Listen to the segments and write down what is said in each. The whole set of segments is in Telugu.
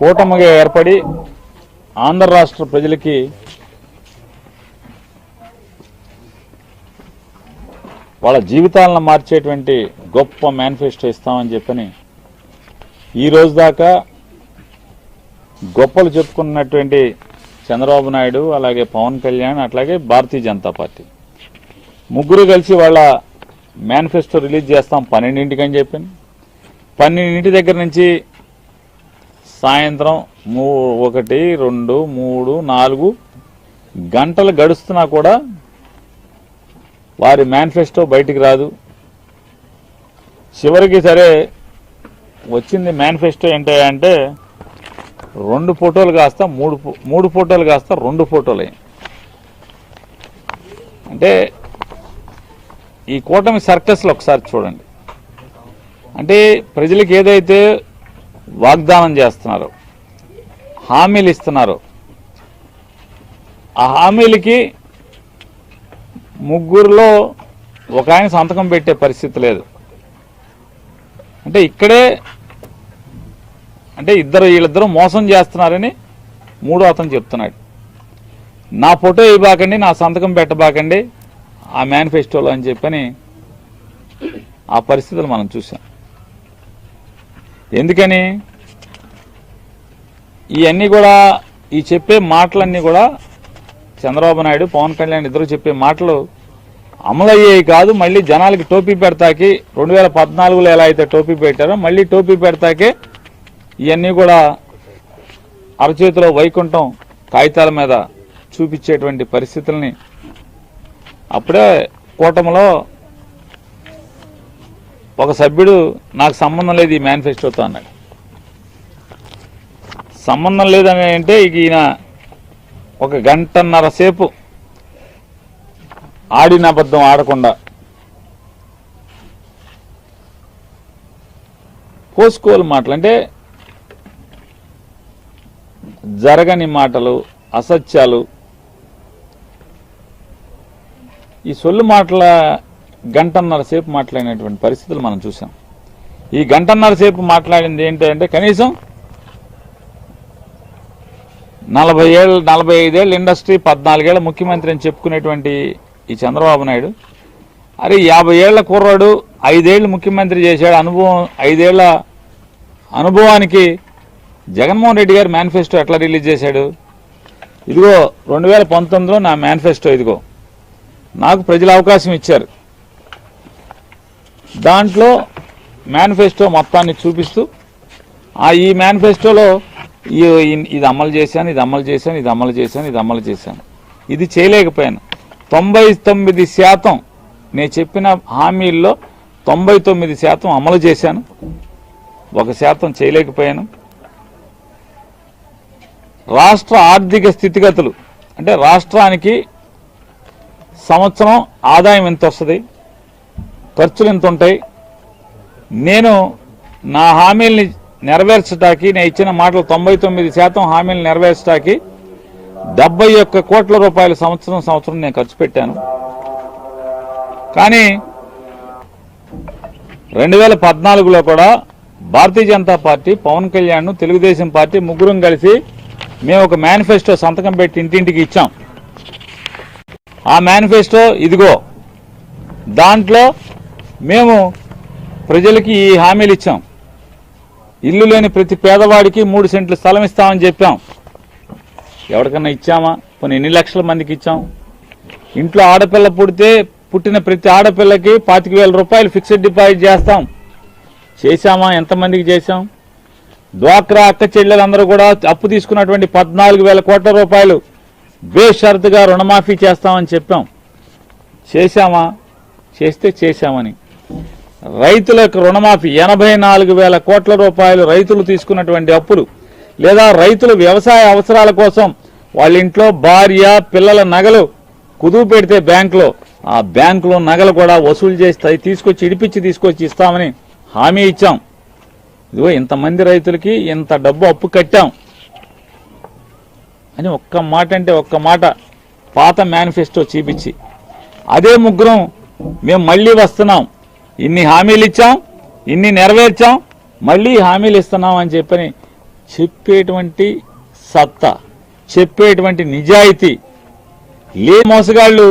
కూటమిగా ఏర్పడి ఆంధ్ర రాష్ట్ర ప్రజలకి వాళ్ళ జీవితాలను మార్చేటువంటి గొప్ప మేనిఫెస్టో ఇస్తామని చెప్పని ఈ రోజు దాకా గొప్పలు చెప్పుకున్నటువంటి చంద్రబాబు నాయుడు అలాగే పవన్ కళ్యాణ్ అట్లాగే భారతీయ జనతా పార్టీ. ముగ్గురు కలిసి వాళ్ళ మేనిఫెస్టో రిలీజ్ చేస్తాం పన్నెండింటికి అని చెప్పాను. పన్నెండింటి దగ్గర నుంచి సాయంత్రం మూ ఒకటి రెండు మూడు నాలుగు గంటలు గడుస్తున్నా కూడా వారి మేనిఫెస్టో బయటికి రాదు. చివరికి సరే వచ్చింది మేనిఫెస్టో ఏంటి అంటే రెండు ఫోటోలు కాస్త మూడు మూడు ఫోటోలు కాస్త రెండు ఫోటోలు. అంటే ఈ కూటమి సర్కస్లో ఒకసారి చూడండి. అంటే ప్రజలకు ఏదైతే వాగ్దానం చేస్తున్నారు. హామీలు ఇస్తున్నారు. ఆ హామీలకి ముగ్గురులో ఒక ఆయన సంతకం పెట్టే పరిస్థితి లేదు. అంటే ఇక్కడే అంటే ఇద్దరు వీళ్ళిద్దరూ మోసం చేస్తున్నారని మూడో అతను చెప్తున్నాడు. నా ఫోటో ఇవ్వబాకండి నా సంతకం పెట్టబాకండి ఆ మేనిఫెస్టోలో అని చెప్పని ఆ పరిస్థితులు మనం చూసాం ఎందుకని? ఇవన్నీ కూడా ఈ చెప్పే మాటలన్నీ కూడా చంద్రబాబు నాయుడు పవన్ కళ్యాణ్ ఇద్దరు చెప్పే మాటలు అమలయ్యేవి కాదు. మళ్ళీ జనాలకి టోపీ పెడతాకి రెండు వేల పద్నాలుగులో ఎలా అయితే టోపీ పెట్టారో మళ్ళీ టోపీ పెడతాకే ఇవన్నీ కూడా అరచేతిలో వైకుంఠం కాగితాల మీద చూపించేటువంటి పరిస్థితుల్ని అప్పుడే కూటమిలో ఒక సభ్యుడు నాకు సంబంధం లేదు ఈ మేనిఫెస్టోతో అన్నాడు. సంబంధం లేదని అంటే ఈయన ఒక గంటన్నర సేపు ఆడిన అబద్ధం ఆడకుండా పోసుకోలు మాటలు. అంటే జరగని మాటలు అసత్యాలు ఈ సొల్లు మాటల గంటన్నర సేపు మాట్లాడినటువంటి పరిస్థితులు మనం చూసాం ఈ గంటన్నర సేపు మాట్లాడింది ఏంటంటే కనీసం నలభై ఏళ్ళు నలభై ఐదేళ్ళు ఇండస్ట్రీ పద్నాలుగేళ్ళ ముఖ్యమంత్రి అని చెప్పుకునేటువంటి ఈ చంద్రబాబు నాయుడు. అరే యాభై ఏళ్ళ కుర్రాడు ఐదేళ్ళు ముఖ్యమంత్రి చేశాడు. అనుభవం ఐదేళ్ళ అనుభవానికి జగన్మోహన్ రెడ్డి గారు మేనిఫెస్టో ఎట్లా రిలీజ్ చేశాడు? ఇదిగో రెండు వేల పంతొమ్మిదిలో నా మేనిఫెస్టో ఇదిగో. నాకు ప్రజలు అవకాశం ఇచ్చారు. దాంట్లో మేనిఫెస్టో మొత్తాన్ని చూపిస్తూ ఆ ఈ మేనిఫెస్టోలో ఇది అమలు చేశాను ఇది అమలు చేశాను ఇది అమలు చేశాను ఇది అమలు చేశాను. ఇది చేయలేకపోయాను. తొంభై తొమ్మిది శాతం నేను చెప్పిన హామీల్లో తొంభై తొమ్మిది శాతం అమలు చేశాను. ఒక శాతం చేయలేకపోయాను. రాష్ట్ర ఆర్థిక స్థితిగతులు. అంటే రాష్ట్రానికి సంవత్సరం ఆదాయం ఎంత వస్తుంది? ఖర్చులు ఎంత ఉంటాయి? నేను నా హామీల్ని నెరవేర్చడానికి నేను ఇచ్చిన మాటలు తొంభై తొమ్మిది శాతం హామీలు నెరవేర్చడానికి డెబ్బై ఒక్క కోట్ల రూపాయలు సంవత్సరం సంవత్సరం నేను ఖర్చు పెట్టాను. కానీ రెండు వేల పద్నాలుగులో కూడా భారతీయ జనతా పార్టీ పవన్ కళ్యాణ్ తెలుగుదేశం పార్టీ ముగ్గురం కలిసి మేము ఒక మేనిఫెస్టో సంతకం పెట్టి ఇంటింటికి ఇచ్చాం. ఆ మేనిఫెస్టో ఇదిగో దాంట్లో మేము ప్రజలకి ఈ హామీలు ఇచ్చాం. ఇల్లు లేని ప్రతి పేదవాడికి మూడు సెంట్లు స్థలం ఇస్తామని చెప్పాం. ఎవరికన్నా ఇచ్చామా? కొన్ని ఎన్ని లక్షల మందికి ఇచ్చాం? ఇంట్లో ఆడపిల్ల పుడితే పుట్టిన ప్రతి ఆడపిల్లకి పాతిక వేల రూపాయలు ఫిక్స్డ్ డిపాజిట్ చేస్తాం. చేశామా? ఎంతమందికి చేశాం? డ్వాక్రా అక్క చెల్లెలందరూ కూడా అప్పు తీసుకున్నటువంటి పద్నాలుగు వేల కోట్ల రూపాయలు బేషరతుగా రుణమాఫీ చేస్తామని చెప్పాం. చేశామా? చేస్తే చేశామని. రైతులకు రుణమాఫీ ఎనభై నాలుగు వేల కోట్ల రూపాయలు రైతులు తీసుకున్నటువంటి అప్పులు లేదా రైతులు వ్యవసాయ అవసరాల కోసం వాళ్ళ ఇంట్లో భార్య పిల్లల నగలు కుదువు పెడితే బ్యాంకులో ఆ బ్యాంకులో నగలు కూడా వసూలు చేస్తాయి తీసుకొచ్చి ఇడిపించి తీసుకొచ్చి ఇస్తామని హామీ ఇచ్చాం. ఇదిగో ఇంతమంది రైతులకి ఇంత డబ్బు అప్పు కట్టాం. అని ఒక్క మాట అంటే ఒక్క మాట పాత మేనిఫెస్టో చూపించి అదే ముగ్గురం మేము మళ్ళీ వస్తున్నాం. ఇన్ని హామీలు ఇచ్చాం ఇన్ని నెరవేర్చాం మళ్ళీ హామీలు ఇస్తున్నాం అని చెప్పని చెప్పేటువంటి సత్తా చెప్పేటువంటి నిజాయితీ లే మోసగాళ్ళు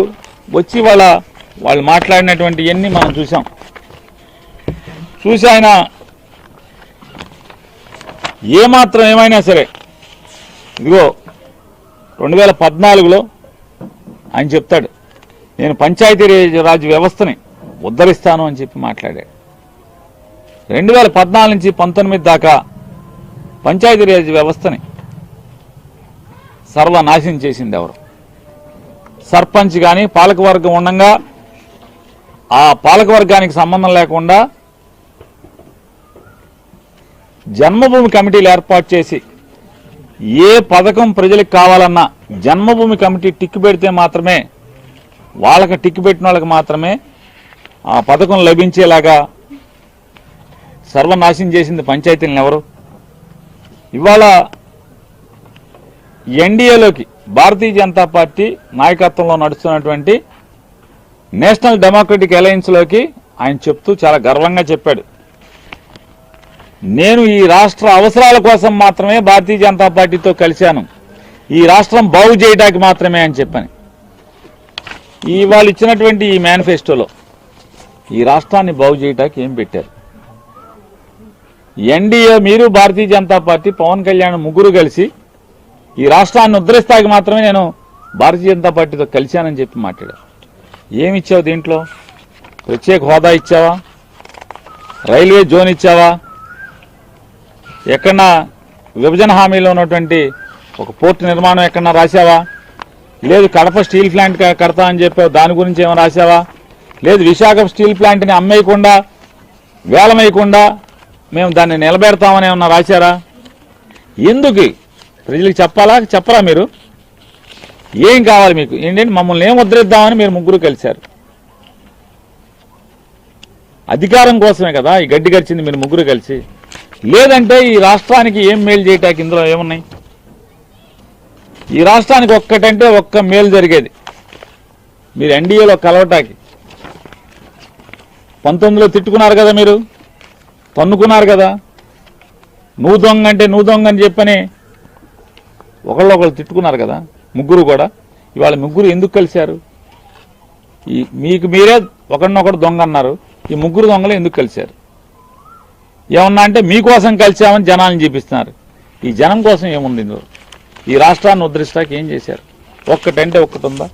వచ్చి వాళ్ళ వాళ్ళు మాట్లాడినటువంటి ఇవన్నీ మనం చూసాం చూసి ఆయన ఏమాత్రం ఏమైనా సరే ఇదిగో రెండు వేల పద్నాలుగులో ఆయన చెప్తాడు నేను పంచాయతీ రాజ్ వ్యవస్థని ఉద్ధరిస్తాను అని చెప్పి మాట్లాడాడు. రెండు వేల పద్నాలుగు నుంచి పంతొమ్మిది దాకా పంచాయతీరాజ్ వ్యవస్థని సర్వనాశనం చేసింది ఎవరు? సర్పంచ్ కానీ పాలకవర్గం ఉండగా ఆ పాలకవర్గానికి సంబంధం లేకుండా జన్మభూమి కమిటీలు ఏర్పాటు చేసి ఏ పథకం ప్రజలకు కావాలన్నా జన్మభూమి కమిటీ టిక్కు పెడితే మాత్రమే వాళ్ళకి టిక్కు పెట్టిన వాళ్ళకి మాత్రమే ఆ పథకం లభించేలాగా సర్వనాశనం చేసింది పంచాయతీలను ఎవరు? ఇవాళ ఎన్డీఏలోకి భారతీయ జనతా పార్టీ నాయకత్వంలో నడుస్తున్నటువంటి నేషనల్ డెమోక్రటిక్ అలయన్స్లోకి ఆయన చెప్తూ చాలా గర్వంగా చెప్పాడు. నేను ఈ రాష్ట్ర అవసరాల కోసం మాత్రమే భారతీయ జనతా పార్టీతో కలిశాను. ఈ రాష్ట్రం బాగు చేయడానికి మాత్రమే అని చెప్పాను. ఇవాళ ఇచ్చినటువంటి ఈ మేనిఫెస్టోలో ఈ రాష్ట్రాన్ని బాగు చేయటానికి ఏం పెట్టారు? ఎన్డీఏ మీరు భారతీయ జనతా పార్టీ పవన్ కళ్యాణ్ ముగ్గురు కలిసి ఈ రాష్ట్రాన్ని ఉద్ధరిస్తాకి మాత్రమే నేను భారతీయ జనతా పార్టీతో కలిశానని చెప్పి మాట్లాడారు. ఏమి ఇచ్చావు దీంట్లో? ప్రత్యేక హోదా ఇచ్చావా? రైల్వే జోన్ ఇచ్చావా? ఎక్కడన్నా విభజన హామీలో ఉన్నటువంటి ఒక పోర్టు నిర్మాణం ఎక్కడన్నా రాశావా? లేదు కడప స్టీల్ ప్లాంట్ కడతా అని చెప్పావు దాని గురించి ఏమైనా రాశావా? లేదు విశాఖ స్టీల్ ప్లాంట్ని అమ్మేయకుండా వేలమేయకుండా మేము దాన్ని నిలబెడతామని ఏమన్నా రాశారా? ఎందుకు? ప్రజలకు చెప్పాలా? చెప్పరా మీరు? ఏం కావాలి మీకు? ఏంటంటే మమ్మల్ని ఏం ముద్రిద్దామని మీరు ముగ్గురు కలిశారు. అధికారం కోసమే కదా ఈ గడ్డి గడిచింది మీరు ముగ్గురు కలిసి. లేదంటే ఈ రాష్ట్రానికి ఏం మేలు చేయటానికి ఇందులో ఏమున్నాయి? ఈ రాష్ట్రానికి ఒక్కటంటే ఒక్క మేలు జరిగేది. మీరు ఎన్డీఏలో కలవటానికి. పంతొమ్మిదిలో తిట్టుకున్నారు కదా మీరు? తన్నుకున్నారు కదా? నువ్వు దొంగ అంటే నువ్వు దొంగ అని చెప్పని ఒకళ్ళు ఒకళ్ళు తిట్టుకున్నారు కదా ముగ్గురు కూడా. ఇవాళ ముగ్గురు ఎందుకు కలిశారు? ఈ మీకు మీరే ఒకరినొకరు దొంగ అన్నారు. ఈ ముగ్గురు దొంగలు ఎందుకు కలిశారు? ఏమన్నా అంటే మీకోసం కలిశామని జనాలను చూపిస్తున్నారు. ఈ జనం కోసం ఏముంది ఈ రాష్ట్రాన్ని ఉద్ధరిస్తాకి ఏం చేశారు? ఒక్కటంటే ఒక్కటి ఉందా?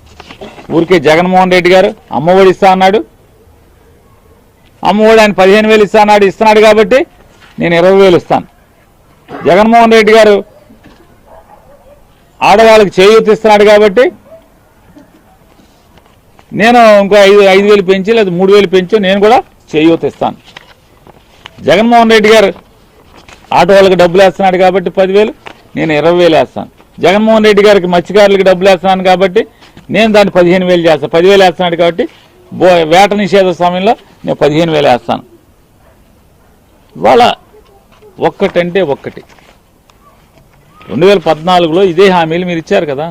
ఊరికే జగన్మోహన్ రెడ్డి గారు అమ్మఒడి ఇస్తా అన్నాడు అమ్మఒడి ఆయన పదిహేను వేలు ఇస్తా ఇస్తున్నాడు కాబట్టి నేను ఇరవై వేలు ఇస్తాను. జగన్మోహన్ రెడ్డి గారు ఆడవాళ్ళకి చేయూత ఇస్తున్నాడు కాబట్టి నేను ఇంకో ఐదు ఐదు వేలు పెంచి లేదా మూడు వేలు పెంచి నేను కూడా చేయూత ఇస్తాను. జగన్మోహన్ రెడ్డి గారు ఆటో వాళ్ళకి డబ్బులు వేస్తున్నాడు కాబట్టి పదివేలు నేను ఇరవై వేలు వేస్తాను. జగన్మోహన్ రెడ్డి గారికి మత్స్యకారులకు డబ్బులు వేస్తున్నాను కాబట్టి నేను దాన్ని పదిహేను వేలు చేస్తాను. పదివేలు వేస్తున్నాడు కాబట్టి వేట నిషేధ సమయంలో నేను పదిహేను వేలు వేస్తాను. ఇవాళ ఒక్కటంటే ఒక్కటి. రెండు వేల పద్నాలుగులో ఇదే హామీలు మీరు ఇచ్చారు కదా.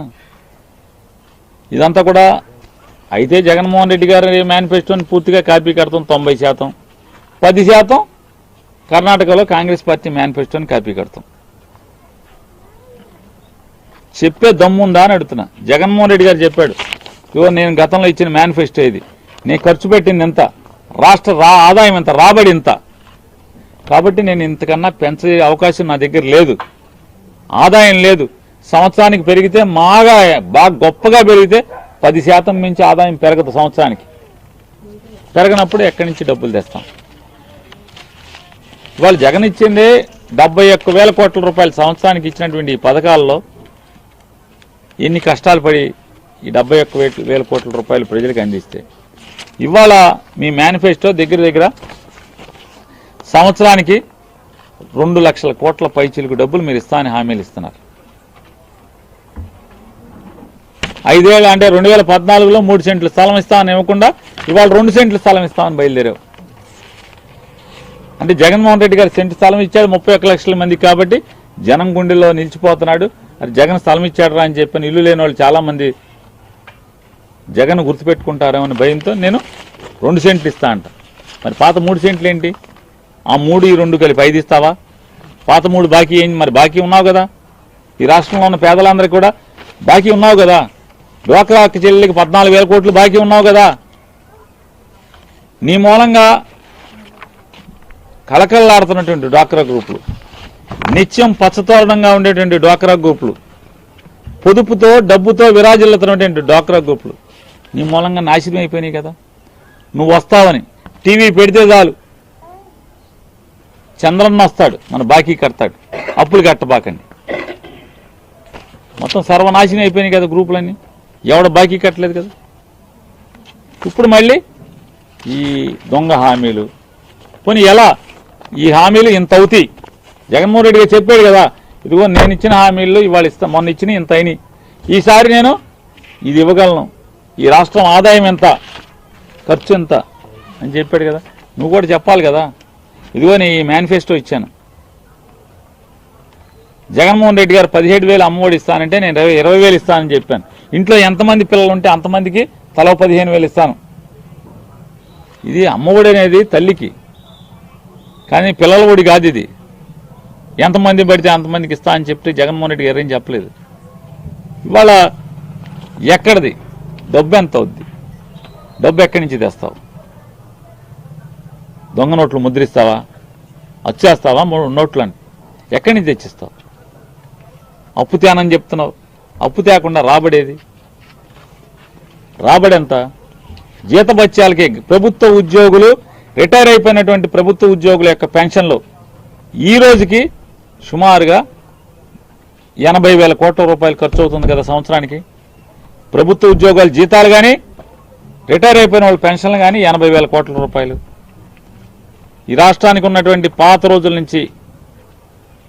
ఇదంతా కూడా అయితే జగన్మోహన్ రెడ్డి గారి మేనిఫెస్టోని పూర్తిగా కాపీ కడతాం తొంభై శాతం. పది శాతం కర్ణాటకలో కాంగ్రెస్ పార్టీ మేనిఫెస్టోని కాపీ కడతాం. చెప్పే దమ్ముందా అని అడుగుతున్నా. జగన్మోహన్ రెడ్డి గారు చెప్పాడు ఇవో నేను గతంలో ఇచ్చిన మేనిఫెస్టో ఇది. నేను ఖర్చు పెట్టింది ఎంత? రాష్ట్ర రా ఆదాయం ఎంత? రాబడి ఇంత కాబట్టి నేను ఇంతకన్నా పెంచే అవకాశం నా దగ్గర లేదు. ఆదాయం లేదు. సంవత్సరానికి పెరిగితే మాగా బాగా గొప్పగా పెరిగితే పది శాతం మించి ఆదాయం పెరగదు సంవత్సరానికి. పెరగనప్పుడు ఎక్కడి నుంచి డబ్బులు తెస్తాం? ఇవాళ జగన్ ఇచ్చింది డెబ్బై ఒక్క వేల కోట్ల రూపాయలు సంవత్సరానికి ఇచ్చినటువంటి ఈ పథకాల్లో ఎన్ని కష్టాలు పడి ఈ డెబ్బై ఒక్క వేల కోట్ల రూపాయలు ప్రజలకు అందిస్తే ఇవాళ మీ మేనిఫెస్టో దగ్గర దగ్గర సంవత్సరానికి రెండు లక్షల కోట్ల పైచీలకు డబ్బులు మీరు ఇస్తామని హామీలు ఇస్తున్నారు. ఐదేళ్ళు అంటే రెండు వేల పద్నాలుగులో మూడు సెంట్లు స్థలం ఇస్తామని ఇవ్వకుండా ఇవాళ రెండు సెంట్లు స్థలం ఇస్తామని బయలుదేరావు. అంటే జగన్మోహన్ రెడ్డి గారు సెంటు స్థలం ఇచ్చాడు ముప్పై లక్షల మంది కాబట్టి జనం గుండెల్లో నిలిచిపోతున్నాడు. అది జగన్ స్థలం ఇచ్చాడు రా అని చెప్పని ఇల్లు లేని వాళ్ళు చాలా మంది జగన్ గుర్తుపెట్టుకుంటారేమో అని భయంతో నేను రెండు సెంట్లు ఇస్తా అంట. మరి పాత మూడు సెంట్లు ఏంటి ఆ మూడు ఈ రెండు కలిపి ఐదు ఇస్తావా? పాత మూడు బాకీ ఏంటి మరి బాకీ ఉన్నావు కదా. ఈ రాష్ట్రంలో ఉన్న పేదలందరికీ కూడా బాకీ ఉన్నావు కదా. డ్వాక్రా అక్క పద్నాలుగు వేల కోట్లు బాకీ ఉన్నావు కదా. నీ మూలంగా కళకళలాడుతున్నటువంటి డ్వాక్రా గ్రూపులు నిత్యం పచ్చతోరణంగా ఉండేటువంటి డ్వాక్రా గ్రూపులు పొదుపుతో డబ్బుతో విరాజిల్లుతున్నటువంటి డ్వాక్రా గ్రూపులు నీ మూలంగా నాశనం అయిపోయినాయి కదా. నువ్వు వస్తావని. టీవీ పెడితే చాలు. చంద్రన్న వస్తాడు మన బాకీ కడతాడు. అప్పులు కట్టబాకండి. మొత్తం సర్వనాశనం అయిపోయినాయి కదా గ్రూపులన్నీ. ఎవడ బాకీ కట్టలేదు కదా. ఇప్పుడు మళ్ళీ ఈ దొంగ హామీలు. పోనీ ఎలా? ఈ హామీలు ఇంత అవుతాయి. జగన్మోహన్ రెడ్డి గారు చెప్పాడు కదా ఇదిగో నేను ఇచ్చిన హామీలు ఇవాళ ఇస్తా మొన్న ఇచ్చిన ఇంత అయినాయి. ఈసారి నేను ఇది ఇవ్వగలను. ఈ రాష్ట్రం ఆదాయం ఎంత? ఖర్చు ఎంత? అని చెప్పాడు కదా. నువ్వు కూడా చెప్పాలి కదా. ఇదిగో నీ మేనిఫెస్టో ఇచ్చాను. జగన్మోహన్ రెడ్డి గారు పదిహేడు వేలు అమ్మఒడి ఇస్తానంటే నేను ఇరవై ఇరవై వేలు ఇస్తానని చెప్పాను. ఇంట్లో ఎంతమంది పిల్లలు ఉంటే అంతమందికి తలో పదిహేను వేలు ఇస్తాను. ఇది అమ్మఒడి అనేది తల్లికి. కానీ పిల్లల ఒడి కాదు ఇది. ఎంతమంది పడితే అంతమందికి ఇస్తా అని చెప్తే జగన్మోహన్ రెడ్డి గారు ఏం చెప్పలేదు. ఇవాళ ఎక్కడిది? డబ్బు ఎంత అవుద్ది? డబ్బు ఎక్కడి నుంచి తెస్తావు? దొంగ నోట్లు ముద్రిస్తావా? వచ్చేస్తావా మూడు నోట్లు అని ఎక్కడి నుంచి తెచ్చిస్తావు? అప్పు తేనని చెప్తున్నావు. అప్పు తేకుండా రాబడేది? రాబడి ఎంత? జీతభత్యాలకి ప్రభుత్వ ఉద్యోగులు రిటైర్ అయిపోయినటువంటి ప్రభుత్వ ఉద్యోగుల యొక్క పెన్షన్లు ఈ రోజుకి సుమారుగా ఎనభై వేల కోట్ల రూపాయలు ఖర్చు అవుతుంది కదా సంవత్సరానికి? ప్రభుత్వ ఉద్యోగాల జీతాలు కానీ రిటైర్ అయిపోయిన వాళ్ళ పెన్షన్లు కానీ ఎనభై వేల కోట్ల రూపాయలు. ఈ రాష్ట్రానికి ఉన్నటువంటి పాత రోజుల నుంచి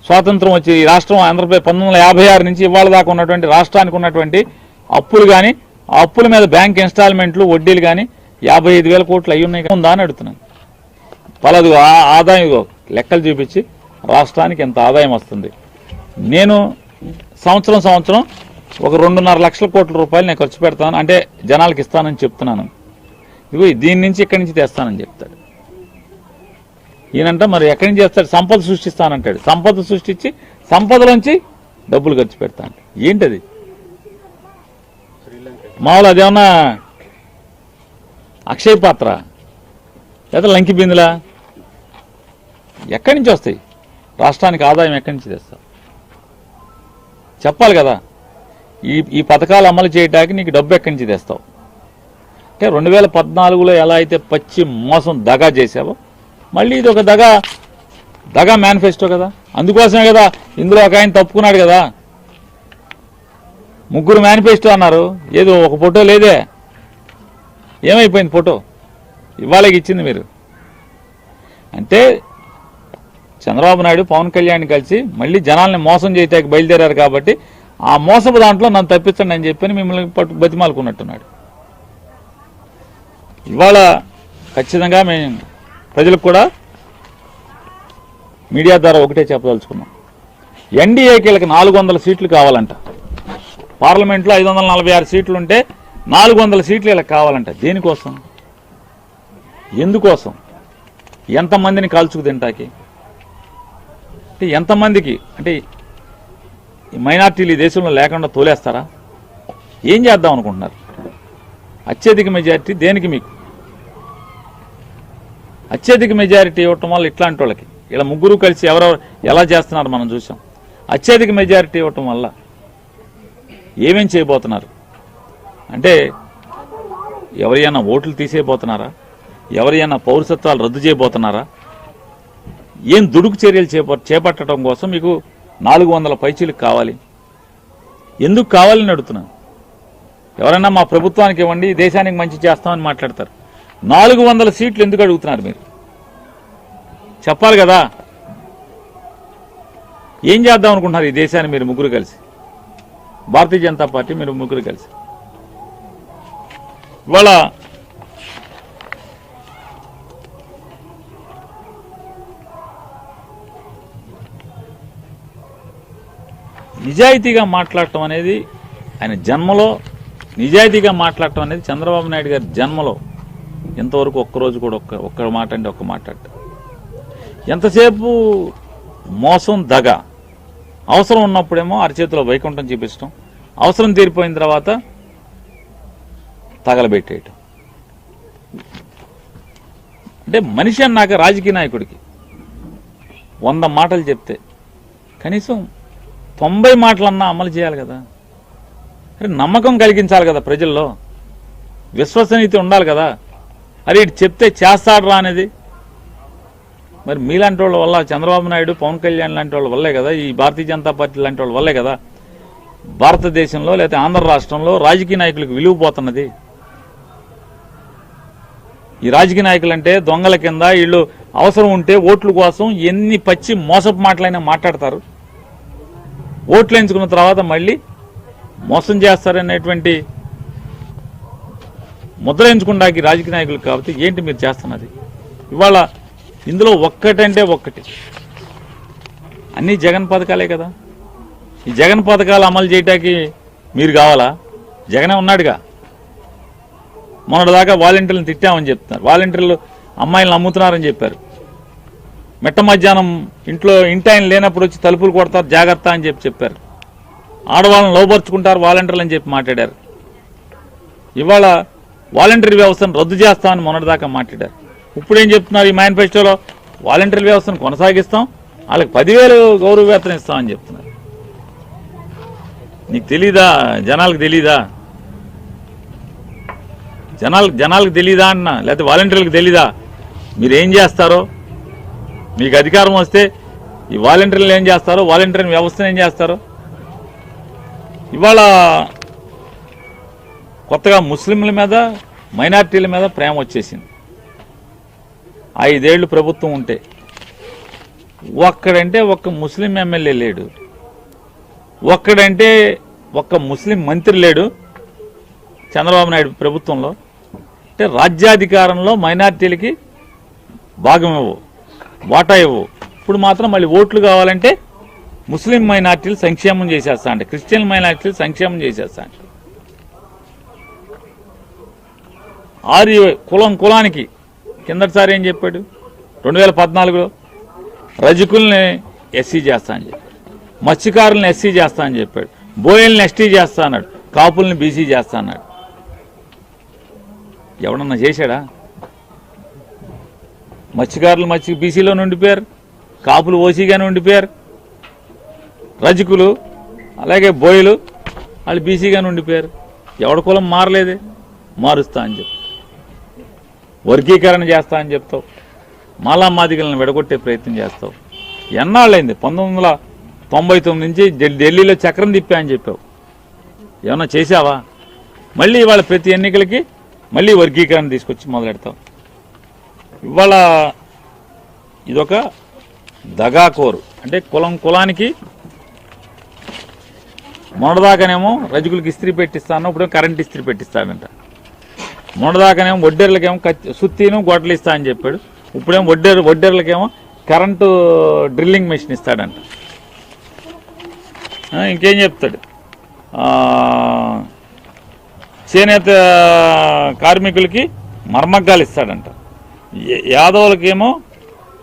స్వాతంత్రం వచ్చి ఈ రాష్ట్రం ఆంధ్రప్రదేశ్ పంతొమ్మిది వందల యాభై ఆరు నుంచి ఇవాళ దాకా ఉన్నటువంటి రాష్ట్రానికి ఉన్నటువంటి అప్పులు కానీ ఆ అప్పుల మీద బ్యాంక్ ఇన్స్టాల్మెంట్లు వడ్డీలు కానీ యాభై ఐదు వేల కోట్లు అయి ఉన్నాయి. ఉందా అని అడుగుతున్నాను. పలదు ఆ- ఆదాయం లెక్కలు చూపించి రాష్ట్రానికి ఎంత ఆదాయం వస్తుంది. నేను సంవత్సరం సంవత్సరం ఒక రెండున్నర లక్షల కోట్ల రూపాయలు నేను ఖర్చు పెడతాను అంటే జనాలకు ఇస్తానని చెప్తున్నాను. ఇదిగో దీని నుంచి ఇక్కడి నుంచి తెస్తానని చెప్తాడు. ఈయనంట మరి ఎక్కడి నుంచి చేస్తాడు సంపద సృష్టిస్తానంటాడు. సంపద సృష్టించి సంపదలోంచి డబ్బులు ఖర్చు పెడతాను ఏంటది? మామూలు అదేమన్నా అక్షయ పాత్ర? లేదా లంకి బిందులా? ఎక్కడి నుంచి వస్తాయి? రాష్ట్రానికి ఆదాయం ఎక్కడి నుంచి తెస్తావు? చెప్పాలి కదా. ఈ ఈ పథకాలు అమలు చేయడానికి నీకు డబ్బు ఎక్కడి నుంచి తెస్తావు? అంటే రెండు వేల పద్నాలుగులో ఎలా అయితే పచ్చి మోసం దగా చేసావో మళ్ళీ ఇది ఒక దగా దగా మేనిఫెస్టో కదా? అందుకోసమే కదా ఇందులో ఒక ఆయన తప్పుకున్నాడు కదా? ముగ్గురు మేనిఫెస్టో అన్నారు. ఏదో ఒక ఫోటో లేదే. ఏమైపోయింది ఫోటో? ఇవాళకి ఇచ్చింది మీరు. అంటే చంద్రబాబు నాయుడు పవన్ కళ్యాణ్ కలిసి మళ్ళీ జనాల్ని మోసం చేయటానికి బయలుదేరారు కాబట్టి ఆ మోసపు దాంట్లో నన్ను తప్పించండి అని చెప్పి మిమ్మల్ని పట్టు బతిమాలుకున్నట్టున్నాడు. ఇవాళ ఖచ్చితంగా మేము ప్రజలకు కూడా మీడియా ద్వారా ఒకటే చెప్పదలుచుకున్నాం. ఎన్డీఏ వీళ్ళకి నాలుగు వందల సీట్లు కావాలంట. పార్లమెంట్లో ఐదు వందల నలభై ఆరు సీట్లు ఉంటే నాలుగు వందల సీట్లు ఇలా కావాలంట. దేనికోసం? ఎందుకోసం? ఎంతమందిని కాల్చుకు తింటాకి? అంటే ఎంతమందికి? అంటే మైనార్టీలు ఈ దేశంలో లేకుండా తోలేస్తారా? ఏం చేద్దాం అనుకుంటున్నారు? అత్యధిక మెజారిటీ దేనికి మీకు? అత్యధిక మెజారిటీ ఇవ్వటం వల్ల ఇట్లాంటి వాళ్ళకి. ఇలా ముగ్గురు కలిసి ఎవరెవరు ఎలా చేస్తున్నారు మనం చూసాం. అత్యధిక మెజారిటీ ఇవ్వటం వల్ల ఏమేం చేయబోతున్నారు? అంటే ఎవరైనా ఓట్లు తీసేయబోతున్నారా? ఎవరైనా పౌరసత్వాలు రద్దు చేయబోతున్నారా? ఏం దుడుకు చర్యలు చేప చేపట్టడం కోసం మీకు నాలుగు వందల పైచీలకు కావాలి. ఎందుకు కావాలని అడుగుతున్నాను ఎవరైనా మా ప్రభుత్వానికి ఇవ్వండి దేశానికి మంచి చేస్తామని మాట్లాడతారు. నాలుగు వందల సీట్లు ఎందుకు అడుగుతున్నారు మీరు? చెప్పాలి కదా. ఏం చేద్దాం అనుకుంటున్నారు ఈ దేశాన్ని మీరు ముగ్గురు కలిసి? భారతీయ జనతా పార్టీ మీరు ముగ్గురు కలిసి? ఇవాళ నిజాయితీగా మాట్లాడటం అనేది ఆయన జన్మలో నిజాయితీగా మాట్లాడటం అనేది చంద్రబాబు నాయుడు గారి జన్మలో ఇంతవరకు ఒక్కరోజు కూడా ఒక్క ఒక్క మాట అంటే ఒక్క మాట ఎంతసేపు మోసం దగ? అవసరం ఉన్నప్పుడేమో అరచేతిలో వైకుంఠం చూపించడం అవసరం తీరిపోయిన తర్వాత తగలబెట్టేయటం. అంటే మనిషి అన్నాక రాజకీయ నాయకుడికి వంద మాటలు చెప్తే కనీసం తొంభై మాటలన్నా అమలు చేయాలి కదా. అరే నమ్మకం కలిగించాలి కదా ప్రజల్లో. విశ్వసనీయత ఉండాలి కదా. అరే ఇటు చెప్తే చేస్తాడు రా అనేది. మరి మీలాంటి వాళ్ళ వల్ల చంద్రబాబు నాయుడు పవన్ కళ్యాణ్ లాంటి వాళ్ళ వల్లే కదా ఈ భారతీయ జనతా పార్టీ లాంటి వాళ్ళ వల్లే కదా భారతదేశంలో లేకపోతే ఆంధ్ర రాష్ట్రంలో రాజకీయ నాయకులకు విలువ పోతున్నది. ఈ రాజకీయ నాయకులు అంటే దొంగల కింద వీళ్ళు అవసరం ఉంటే ఓట్ల కోసం ఎన్ని పచ్చి మోసపు మాటలైనా మాట్లాడతారు. ఓట్లు ఎంచుకున్న తర్వాత మళ్ళీ మోసం చేస్తారనేటువంటి ముద్ర ఎంచుకుంటాకి రాజకీయ నాయకులు కాబట్టి ఏంటి మీరు చేస్తున్నది? ఇవాళ ఇందులో ఒక్కటంటే ఒక్కటి. అన్ని జగన్ పథకాలే కదా. ఈ జగన్ పథకాలు అమలు చేయటానికి మీరు కావాలా? జగనే ఉన్నాడుగా. మొన్నటిదాకా వాలంటీర్లను తిట్టామని చెప్తున్నారు. వాలంటీర్లు అమ్మాయిలను అమ్ముతున్నారని చెప్పారు. మెట్ట మధ్యాహ్నం ఇంట్లో ఇంటి ఆయన లేనప్పుడు వచ్చి తలుపులు కొడతారు జాగ్రత్త అని చెప్పి చెప్పారు. ఆడవాళ్ళని లోపరుచుకుంటారు వాలంటీర్లు అని చెప్పి మాట్లాడారు. ఇవాళ వాలంటీర్ వ్యవస్థను రద్దు చేస్తామని మొన్నటిదాకా మాట్లాడారు. ఇప్పుడు ఏం చెప్తున్నారు ఈ మేనిఫెస్టోలో? వాలంటీర్ వ్యవస్థను కొనసాగిస్తాం వాళ్ళకి పదివేలు గౌరవ వేతనం ఇస్తామని చెప్తున్నారు. నీకు తెలీదా? జనాలకు తెలీదా? జనాలకు జనాలకు తెలీదా అన్న? లేకపోతే వాలంటీర్లకు తెలీదా? మీరు ఏం చేస్తారో? మీకు అధికారం వస్తే ఈ వాలంటీర్లు ఏం చేస్తారు? వాలంటీర్ వ్యవస్థను ఏం చేస్తారు? ఇవాళ కొత్తగా ముస్లింల మీద మైనార్టీల మీద ప్రేమ వచ్చేసింది. ఐదేళ్ళు ప్రభుత్వం ఉంటే ఒక్కడంటే ఒక్క ముస్లిం ఎమ్మెల్యే లేడు. ఒక్కడంటే ఒక్క ముస్లిం మంత్రి లేడు చంద్రబాబు నాయుడు ప్రభుత్వంలో. అంటే రాజ్యాధికారంలో మైనార్టీలకి భాగం వాటా ఇవ్వు. ఇప్పుడు మాత్రం మళ్ళీ ఓట్లు కావాలంటే ముస్లిం మైనార్టీలు సంక్షేమం చేసేస్తా అంటే. క్రిస్టియన్ మైనార్టీలు సంక్షేమం చేసేస్తా అంటే. ఆరు కులం కులానికి కిందటిసారి ఏం చెప్పాడు? రెండు వేల పద్నాలుగులో రజకుల్ని ఎస్సీ చేస్తా అని చెప్పాడు. మత్స్యకారులను ఎస్సీ చేస్తా అని చెప్పాడు. బోయల్ని ఎస్టీ చేస్తా అన్నాడు. కాపుల్ని బీసీ చేస్తా అన్నాడు. ఎవడన్నా చేశాడా? మత్స్యకారులు మత్స్య బీసీలో ఉండిపోయారు. కాపులు ఓసీగానే ఉండిపోయారు. రజకులు అలాగే బోయలు వాళ్ళు బీసీగానే ఉండిపోయారు. ఎవడ కులం మారలేదే. మారుస్తా అని చెప్పి వర్గీకరణ చేస్తా అని చెప్తావు. మాలా మాదిగలను విడగొట్టే ప్రయత్నం చేస్తావు. ఎన్నాళ్ళైంది? పంతొమ్మిది వందల తొంభై తొమ్మిది నుంచి ఢిల్లీలో చక్రం తిప్పా అని చెప్పావు. ఏమన్నా చేసావా మళ్ళీ ఇవాళ ప్రతి ఎన్నికలకి మళ్ళీ వర్గీకరణ తీసుకొచ్చి మొదలెడతావు. ఇవాళ ఇదొక దగాకోరు. అంటే కులం కులానికి మొన్నదాకానేమో రజకులకి ఇస్త్రీ పెట్టిస్తాను ఇప్పుడు కరెంట్ ఇస్త్రీ పెట్టిస్తాడంట. మొన్నదాకానేమో వడ్డేర్లకేమో సుత్తీను గొడ్డలు ఇస్తా అని చెప్పాడు. ఇప్పుడేమో వడ్డేరు వడ్డేర్లకేమో కరెంటు డ్రిల్లింగ్ మెషిన్ ఇస్తాడంట. ఇంకేం చెప్తాడు? చేనేత కార్మికులకి మర్మగ్గాలు ఇస్తాడంట. యాదవులకేమో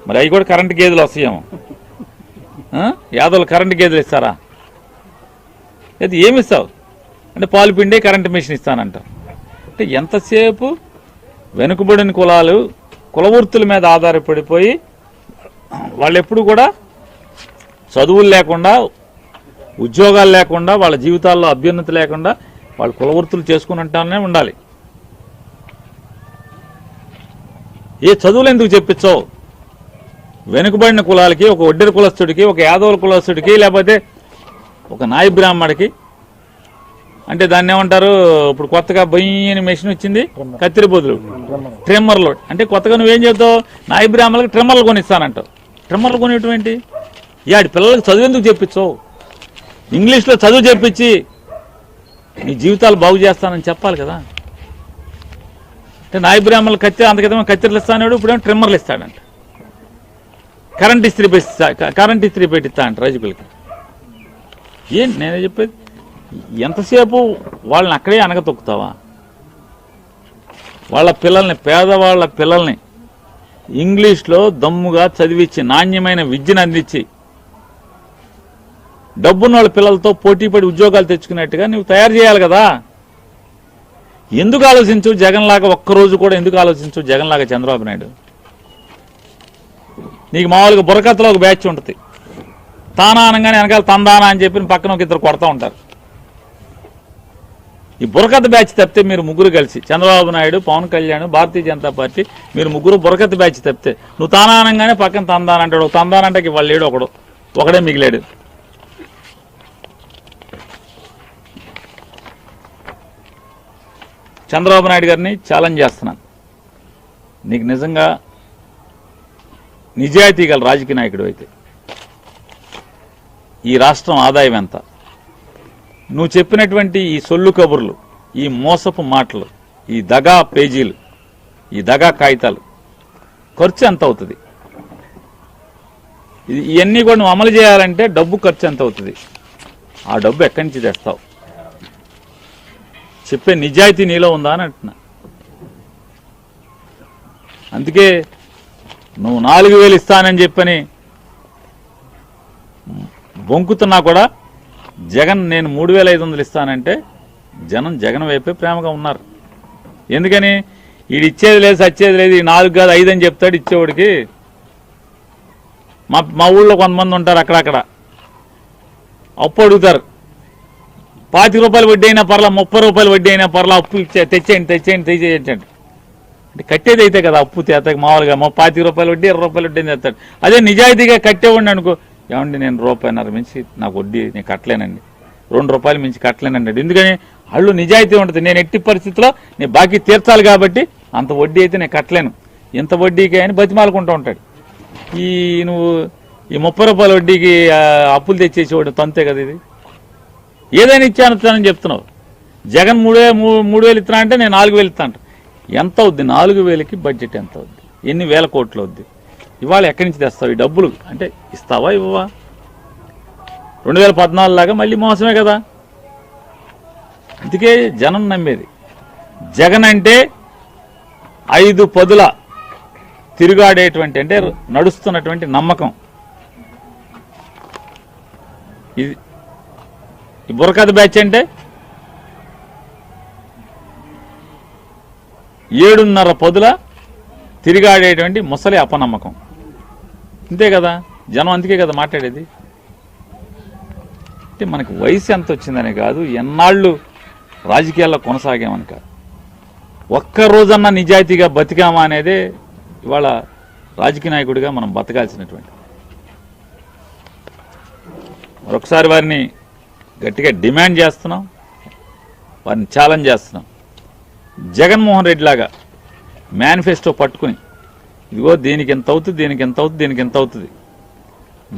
మరి అవి కూడా కరెంటు గేదెలు వస్తాయేమో. యాదవులు కరెంటు గేదెలు ఇస్తారా? అది ఏమి ఇస్తావు? అంటే పాలు పిండి కరెంటు మిషన్ ఇస్తానంట అంటే ఎంతసేపు వెనుకబడిన కులాలు కులవృత్తుల మీద ఆధారపడిపోయి వాళ్ళు ఎప్పుడు కూడా చదువులు లేకుండా ఉద్యోగాలు లేకుండా వాళ్ళ జీవితాల్లో అభ్యున్నతి లేకుండా వాళ్ళు కులవృత్తులు చేసుకుని ఉండాలి. ఏ చదువులు ఎందుకు చెప్పించవు? వెనుకబడిన కులాలకి ఒక ఒడ్డెర కులస్తుడికి ఒక యాదవుల కులస్తుడికి లేకపోతే ఒక నాయ బ్రాహ్మడికి? అంటే దాన్ని ఏమంటారు? ఇప్పుడు కొత్తగా బొయ్యని మెషిన్ వచ్చింది కత్తిరి బదులు. ట్రిమ్మర్లు అంటే కొత్తగా నువ్వేం చెప్తావు? నాయ బ్రాహ్మణులకు ట్రిమ్మర్లు కొనిస్తానంటావు. ట్రిమ్మర్లు కొనేటువంటి యాడి పిల్లలకు చదువు ఎందుకు చెప్పించవు? ఇంగ్లీష్లో చదువు చెప్పించి నీ జీవితాలు బాగు చేస్తానని చెప్పాలి కదా. అంటే నాయ బ్రాహ్మణులు కత్తి అంతకితమే కత్తిరలు ఇస్తాడు ఇప్పుడేమో ట్రిమ్మర్లు ఇస్తాడంట. కరెంట్ ఇస్త్రీ పెట్టిస్తా కరెంట్ ఇస్త్రీ పెట్టిస్తా అంట రజకులకి. ఏం నేనే చెప్పేది? ఎంతసేపు వాళ్ళని అక్కడే అనగతొక్కుతావా? వాళ్ళ పిల్లల్ని పేదవాళ్ళ పిల్లల్ని ఇంగ్లీష్లో దమ్ముగా చదివించి నాణ్యమైన విద్యను అందించి డబ్బున్న వాళ్ళ పిల్లలతో పోటీ పడి ఉద్యోగాలు తెచ్చుకున్నట్టుగా నువ్వు తయారు చేయాలి కదా? ఎందుకు ఆలోచించు? జగన్ లాగా ఒక్కరోజు కూడా ఎందుకు ఆలోచించు? జగన్ లాగా చంద్రబాబు నాయుడు. నీకు మామూలుగా బుర్రకథలో ఒక బ్యాచ్ ఉంటుంది. తానా అనగానే వెనకాల తందానా అని చెప్పి పక్కన ఒక ఇద్దరు కొడతా ఉంటారు. ఈ బుర్రకథ బ్యాచ్ తప్పితే మీరు ముగ్గురు కలిసి చంద్రబాబు నాయుడు పవన్ కళ్యాణ్ భారతీయ జనతా పార్టీ మీరు ముగ్గురు బుర్రకథ బ్యాచ్ తప్పితే నువ్వు తానా అనగానే పక్కన తందాన అంటాడు. వాళ్ళు లేడు ఒకడు. ఒకడే మిగిలాడు. చంద్రబాబు నాయుడు గారిని ఛాలెంజ్ చేస్తున్నాను. నీకు నిజంగా నిజాయితీ గల రాజకీయ నాయకుడు అయితే ఈ రాష్ట్రం ఆదాయం ఎంత? నువ్వు చెప్పినటువంటి ఈ సొల్లు కబుర్లు ఈ మోసపు మాటలు ఈ దగా పేజీలు ఈ దగా కాగితాలు ఖర్చు ఎంత అవుతుంది? ఇవన్నీ కూడా నువ్వు అమలు చేయాలంటే డబ్బు ఖర్చు ఎంత అవుతుంది? ఆ డబ్బు ఎక్కడి నుంచి తెస్తావు? చెప్పే నిజాయితీ నీలో ఉందా అని అంటున్నా. అందుకే నువ్వు నాలుగు వేలు ఇస్తానని చెప్పని బొంకుతున్నా కూడా జగన్ నేను మూడు వేల ఐదు వందలు ఇస్తానంటే జనం జగన్ వైపే ప్రేమగా ఉన్నారు. ఎందుకని? ఈడు ఇచ్చేది లేదు సచ్చేది లేదు ఈ నాలుగు కాదు ఐదు అని చెప్తాడు ఇచ్చేవాడికి. మా మా ఊళ్ళో కొంతమంది ఉంటారు అక్కడక్కడ. అప్పు అడుగుతారు పాతి రూపాయలు వడ్డీ అయినా పర్లా ముప్పై రూపాయలు వడ్డీ అయినా పర్లా అప్పు ఇచ్చే తెచ్చేయండి తెచ్చేయండి తెచ్చేయండి. అంటే కట్టేది అయితే కదా అప్పు తేత మామూలుగా మా పాతి రూపాయలు వడ్డీ ఇరవై రూపాయలు వడ్డీ తెస్తాడు అదే నిజాయితీగా కట్టేవాడిని అనుకో ఏమండి నేను రూపాయిన్నర మించి నాకు వడ్డీ నేను కట్టలేనండి. రెండు రూపాయలు మించి కట్టలేనండి ఎందుకని? వాళ్ళు నిజాయితీ ఉంటుంది. నేను ఎట్టి పరిస్థితిలో నేను బాకీ తీర్చాలి కాబట్టి అంత వడ్డీ అయితే నేను కట్టలేను. ఇంత వడ్డీకి అని బతిమాలుకుంటూ ఉంటాడు. ఈ నువ్వు ఈ ముప్పై రూపాయల వడ్డీకి అప్పులు తెచ్చేసేవాడు తంతే కదా ఇది? ఏదైనా ఇచ్చాను ఇస్తానని చెప్తున్నావు. జగన్ మూడే మూడు వేలు ఇస్తున్నా అంటే నేను నాలుగు వేలు ఇస్తా అంట. ఎంత అవుద్ది? నాలుగు వేలకి బడ్జెట్ ఎంత అవుద్ది? ఎన్ని వేల కోట్లు అవుద్ది? ఇవాళ ఎక్కడి నుంచి తెస్తావు ఈ డబ్బులు? అంటే ఇస్తావా ఇవ్వవా? రెండు వేల పద్నాలుగు లాగా మళ్ళీ మోసమే కదా. అందుకే జనం నమ్మేది. జగన్ అంటే ఐదు పదుల తిరుగాడేటువంటి అంటే నడుస్తున్నటువంటి నమ్మకం. ఇది ఈ బుర్రకథ బ్యాచ్ అంటే? ఏడున్నర పదుల తిరిగాడేటువంటి ముసలి అపనమ్మకం. అంతే కదా? జనం అందుకే కదా మాట్లాడేది. అంటే మనకి వయసు ఎంత వచ్చిందనే కాదు ఎన్నాళ్ళు రాజకీయాల్లో కొనసాగామని కాదు. ఒక్క రోజన్నా నిజాయితీగా బతికామా అనేదే ఇవాళ రాజకీయ నాయకుడిగా మనం బతకాల్సినటువంటి. మరొకసారి వారిని గట్టిగా డిమాండ్ చేస్తున్నాం. వారిని ఛాలెంజ్ చేస్తున్నాం. జగన్మోహన్ రెడ్డి లాగా మేనిఫెస్టో పట్టుకుని ఇదిగో దీనికి ఎంత అవుతుంది దీనికి ఎంత అవుతుంది దీనికి ఎంత అవుతుంది.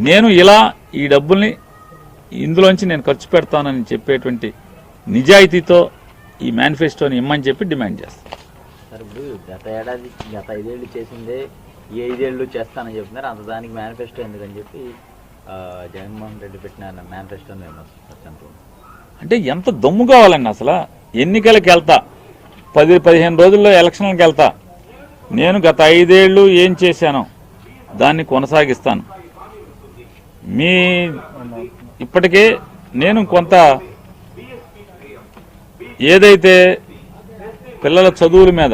నేను ఇలా ఈ డబ్బుల్ని ఇందులోంచి నేను ఖర్చు పెడతానని చెప్పేటువంటి నిజాయితీతో ఈ మేనిఫెస్టోని ఇమ్మని చెప్పి డిమాండ్ చేస్తాను. సార్ ఇప్పుడు గత ఏడాది గత ఐదేళ్ళు చేసిందే ఈ ఐదేళ్ళు చేస్తానని చెప్తున్నారు. అంత దానికి మేనిఫెస్టో ఎందుకని చెప్పి జగన్మోహన్ రెడ్డి పెట్టిన మేనిఫెస్టో నేను అంటే ఎంత దమ్ము కావాలండి అసలు? ఎన్నికలకు వెళ్తా. పది పదిహేను రోజుల్లో ఎలక్షన్లకు వెళ్తా. నేను గత ఐదేళ్ళు ఏం చేశాను దాన్ని కొనసాగిస్తాను. మీ ఇప్పటికే నేను కొంత ఏదైతే పిల్లల చదువుల మీద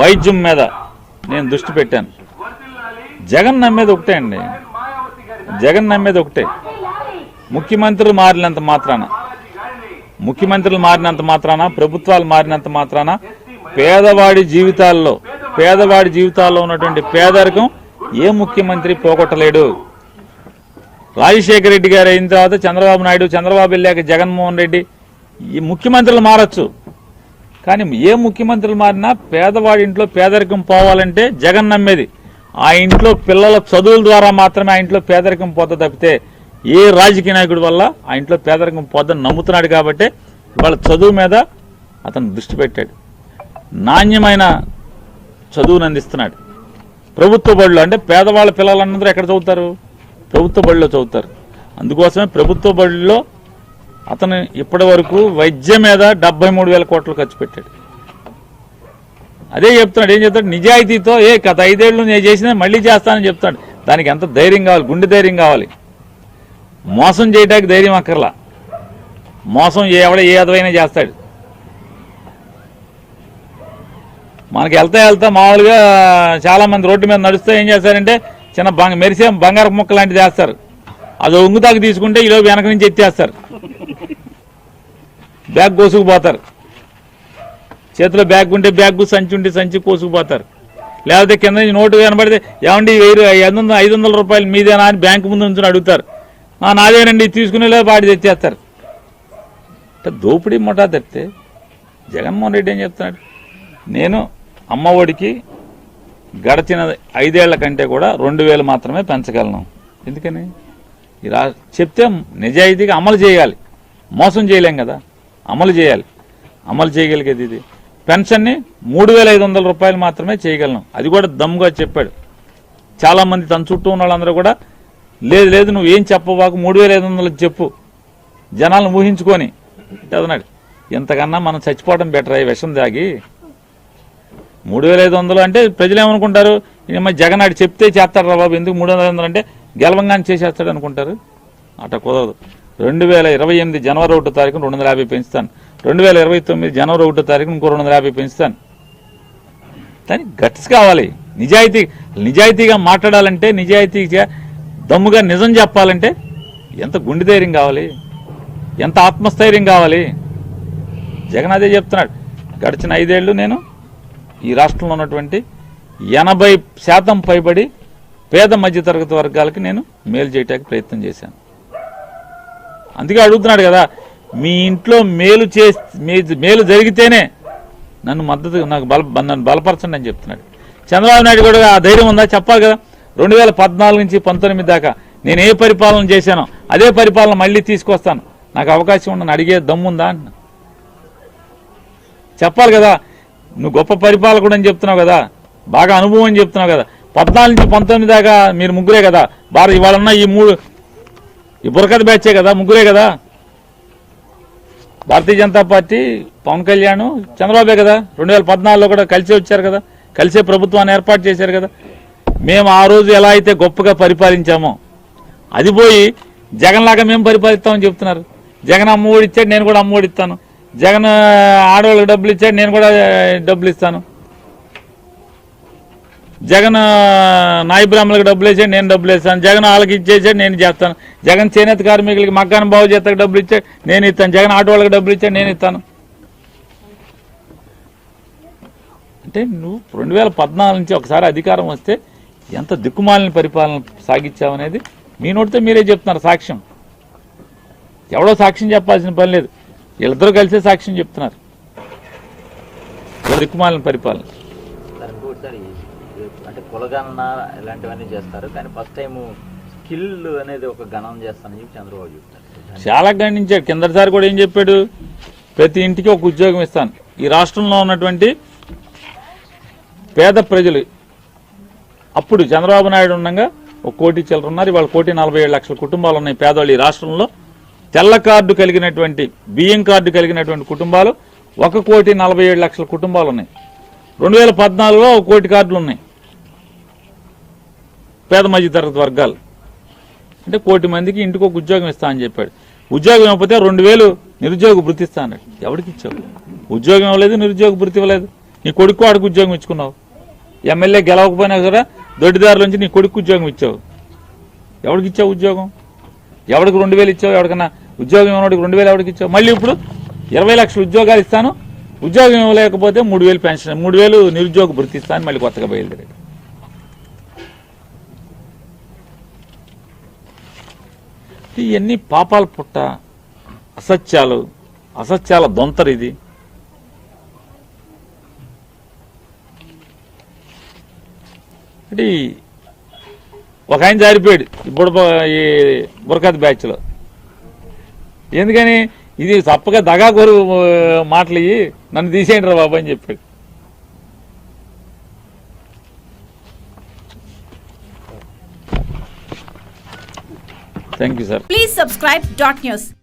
వైద్యం మీద నేను దృష్టి పెట్టాను. జగన్ నమ్మేది ఒకటే అండి. జగన్ నమ్మేది ఒకటే. ముఖ్యమంత్రులు మారినంత మాత్రాన ముఖ్యమంత్రులు మారినంత మాత్రాన ప్రభుత్వాలు మారినంత మాత్రాన పేదవాడి జీవితాల్లో పేదవాడి జీవితాల్లో ఉన్నటువంటి పేదరికం ఏ ముఖ్యమంత్రి పోగొట్టలేడు. రాజశేఖర రెడ్డి గారు అయిన తర్వాత చంద్రబాబు నాయుడు చంద్రబాబు వెళ్ళాక జగన్మోహన్ రెడ్డి ఈ ముఖ్యమంత్రులు మారచ్చు. కానీ ఏ ముఖ్యమంత్రులు మారినా పేదవాడి ఇంట్లో పేదరికం పోవాలంటే జగన్ నమ్మేది. ఆ ఇంట్లో పిల్లల చదువుల ద్వారా మాత్రమే ఆ ఇంట్లో పేదరికం పోత తప్పితే ఏ రాజకీయ నాయకుడి వల్ల ఆ ఇంట్లో పేదరికం పోద్దని నమ్ముతున్నాడు కాబట్టి వాళ్ళ చదువు మీద అతను దృష్టి పెట్టాడు. నాణ్యమైన చదువును అందిస్తున్నాడు. ప్రభుత్వ బడులు అంటే పేదవాళ్ళ పిల్లలందరూ ఎక్కడ చదువుతారు? ప్రభుత్వ బడిలో చదువుతారు. అందుకోసమే ప్రభుత్వ బడిలో అతను ఇప్పటి వరకు వైద్యం మీద డెబ్బై మూడు వేల కోట్లు ఖర్చు పెట్టాడు. అదే చెప్తున్నాడు ఏం చెప్తాడు? నిజాయితీతో ఏ గత ఐదేళ్ళు నేను చేసినా మళ్ళీ చేస్తానని చెప్తాడు. దానికి ఎంత ధైర్యం కావాలి? గుండె ధైర్యం కావాలి. మోసం చేయడానికి ధైర్యం అక్కర్లా. మోసం ఎవడ ఏ అదవైనా చేస్తాడు. మనకి వెళ్తా వెళ్తా మామూలుగా చాలా మంది రోడ్డు మీద నడుస్తూ ఏం చేస్తారంటే చిన్న బంగ మెరిసే బంగారు ముక్క లాంటిది వేస్తారు. అది ఒంగుతాకు తీసుకుంటే ఈలోపు వెనక నుంచి ఎత్తేస్తారు. బ్యాగ్ కోసుకుపోతారు. చేతిలో బ్యాగ్ ఉంటే బ్యాగ్ సంచి ఉంటే సంచి కోసుకుపోతారు లేకపోతే కింద నుంచి నోటు కనబడితే ఏమండి వెయ్యి ఐదు వందల ఐదు వందల రూపాయలు మీదేనా? అని బ్యాంకు ముందు నుంచి అడుగుతారు. నాదేనండి తీసుకునే వాడి తెచ్చేస్తారు. అంటే దోపిడీ ముఠా తప్పితే జగన్మోహన్ రెడ్డి ఏం చెప్తున్నాడు? నేను అమ్మఒడికి గడిచిన ఐదేళ్ళ కంటే కూడా రెండు వేలు మాత్రమే పెంచగలను. ఎందుకని? ఇలా చెప్తే నిజాయితీగా అమలు చేయాలి. మోసం చేయలేం కదా. అమలు చేయాలి. అమలు చేయగలిగేది ఇది. పెన్షన్ని మూడు వేల ఐదు వందల రూపాయలు మాత్రమే చేయగలను. అది కూడా దమ్ముగా చెప్పాడు. చాలా మంది తన చుట్టూ ఉన్న వాళ్ళందరూ కూడా లేదు లేదు నువ్వు ఏం చెప్పబాకు మూడు వేల ఐదు వందలకు చెప్పు. జనాలను ఊహించుకొని. అంటే అదన్నాడు ఎంతకన్నా మనం చచ్చిపోవడం బెటర్? అయ్యి విషం దాగి మూడు వేల ఐదు వందలు అంటే ప్రజలు ఏమనుకుంటారు? జగన్ ఆడు చెప్తే చేస్తాడు రా బాబు ఎందుకు మూడు వందల ఐదు వందలు అంటే గెలవంగానే చేసేస్తాడు అనుకుంటారు? అట కుదరదు. రెండు వేల ఇరవై ఎనిమిది జనవరి ఒకటో తారీఖున రెండు వందల యాభై పెంచుతాను. రెండు వేల ఇరవై తొమ్మిది జనవరి ఒకటో తారీఖున ఇంకో రెండు వందల యాభై పెంచుతాను. కానీ గట్స్ కావాలి. నిజాయితీ నిజాయితీగా మాట్లాడాలంటే నిజాయితీగా దమ్ముగా నిజం చెప్పాలంటే ఎంత గుండె ధైర్యం కావాలి? ఎంత ఆత్మస్థైర్యం కావాలి? జగన్ అదే చెప్తున్నాడు. గడిచిన ఐదేళ్ళు నేను ఈ రాష్ట్రంలో ఉన్నటువంటి ఎనభై శాతం పైబడి పేద మధ్యతరగతి వర్గాలకి నేను మేలు చేయడానికి ప్రయత్నం చేశాను. అందుకే అడుగుతున్నాడు కదా మీ ఇంట్లో మేలు చే మేలు జరిగితేనే నన్ను మద్దతు నాకు బల నన్ను బలపరచండి అని చెప్తున్నాడు. చంద్రబాబు నాయుడు కూడా ఆ ధైర్యం ఉందా? చెప్పాలి కదా. రెండు వేల పద్నాలుగు నుంచి పంతొమ్మిది దాకా నేను ఏ పరిపాలన చేశానో అదే పరిపాలన మళ్ళీ తీసుకొస్తాను. నాకు అవకాశం ఉండని అడిగే దమ్ముందా అన్న చెప్పాలి కదా. నువ్వు గొప్ప పరిపాలకుడు అని చెప్తున్నావు కదా. బాగా అనుభవం అని చెప్తున్నావు కదా. పద్నాలుగు నుంచి పంతొమ్మిది దాకా మీరు ముగ్గురే కదా. భారత ఇవాళ ఈ మూడు ఈ బురకథ బ్యాచే కదా ముగ్గురే కదా. భారతీయ జనతా పార్టీ పవన్ కళ్యాణ్ చంద్రబాబే కదా. రెండు వేల పద్నాలుగులో కూడా కలిసే వచ్చారు కదా. కలిసే ప్రభుత్వాన్ని ఏర్పాటు చేశారు కదా. మేము ఆ రోజు ఎలా అయితే గొప్పగా పరిపాలించామో అది పోయి జగన్ లాగా మేము పరిపాలిస్తామని చెప్తున్నారు. జగన్ అమ్మఒడి ఇచ్చాడు నేను కూడా అమ్మఒడి ఇస్తాను. జగన్ ఆడవాళ్ళకి డబ్బులు ఇచ్చాడు నేను కూడా డబ్బులు ఇస్తాను. జగన్ నాయ బ్రాహ్మణులకు డబ్బులు వేసాడు నేను డబ్బులు వేస్తాను జగన్ వాళ్ళకి ఇచ్చేసాడు నేను చేస్తాను. జగన్ చేనేత కార్మికులకి మగ్గాన బాగు చేతకు డబ్బులు ఇచ్చాడు నేను ఇస్తాను. జగన్ ఆటో వాళ్ళకి డబ్బులు ఇచ్చాడు నేను ఇస్తాను. అంటే నువ్వు రెండు వేల పద్నాలుగు నుంచి ఒకసారి అధికారం వస్తే ఎంత దిక్కుమాలిన పరిపాలన సాగించావనేది మీ నోటితో మీరే చెప్తున్నారు సాక్ష్యం. ఎవడో సాక్ష్యం చెప్పాల్సిన పని లేదు. వీళ్ళిద్దరూ కలిసే సాక్ష్యం చెప్తున్నారు. దిక్కుమాలిన పరిపాలన సార్ ఇంకోటి సార్ ఈ- ఈ- అంటే కులగణన ఇలాంటివన్నీ చేస్తారు. కానీ ఫస్ట్ టైం స్కిల్ అనేది ఒక గణన చేస్తానని చెప్పి చంద్రబాబు చెప్తారు. చాలా గణించాడు. కిందసారి కూడా ఏం చెప్పాడు? ప్రతి ఇంటికి ఒక ఉద్యోగం ఇస్తాను. ఈ రాష్ట్రంలో ఉన్నటువంటి పేద ప్రజలు అప్పుడు చంద్రబాబు నాయుడు ఉండగా ఒక కోటి చిల్లర ఉన్నారు. ఇవాళ కోటి నలభై ఏడు లక్షల కుటుంబాలు ఉన్నాయి పేదవాళ్ళు ఈ రాష్ట్రంలో. తెల్ల కార్డు కలిగినటువంటి బియ్యం కార్డు కలిగినటువంటి కుటుంబాలు ఒక కోటి నలభై ఏడు లక్షల కుటుంబాలు ఉన్నాయి. రెండు వేల పద్నాలుగులో ఒక కోటి కార్డులు ఉన్నాయి. పేద మధ్యతరగతి వర్గాలు. అంటే కోటి మందికి ఇంటికి ఒక ఉద్యోగం ఇస్తా అని చెప్పాడు. ఉద్యోగం ఇవ్వకపోతే రెండు వేలు నిరుద్యోగ భృతి ఇస్తా అన్నాడు. ఎవరికి ఇచ్చావు? ఉద్యోగం ఇవ్వలేదు నిరుద్యోగ భృతి ఇవ్వలేదు. నీ కొడుకు వాడికి ఉద్యోగం ఇచ్చుకున్నావు. ఎమ్మెల్యే గెలవకపోయినా కూడా దొడ్డిదారుల నుంచి నీ కొడుకు ఉద్యోగం ఇచ్చావు. ఎవరికి ఇచ్చావు ఉద్యోగం? ఎవరికి రెండు వేలు ఇచ్చావు? ఎవరికన్నా ఉద్యోగం ఇవ్వడానికి రెండు వేలు ఎవరికి ఇచ్చావు? మళ్ళీ ఇప్పుడు ఇరవై లక్షల ఉద్యోగాలు ఇస్తాను. ఉద్యోగం ఇవ్వలేకపోతే మూడు వేలు పెన్షన్ మూడు వేలు నిరుద్యోగ భృతి ఇస్తాను మళ్ళీ కొత్తగా బయలుదేరాడు. ఇవన్నీ పాపాల పుట్ట అసత్యాలు అసత్యాల దొంతరు ఇది. అంటే ఒక ఆయన జారిపోయాడు ఇప్పుడు ఈ బురకత్ బ్యాచ్లో. ఎందుకని? ఇది తప్పగా దగా మాటలు ఇయ్యి నన్ను తీసేయండి రా బాబు అని చెప్పాడు. Thank you, sir. Please subscribe. Dot News.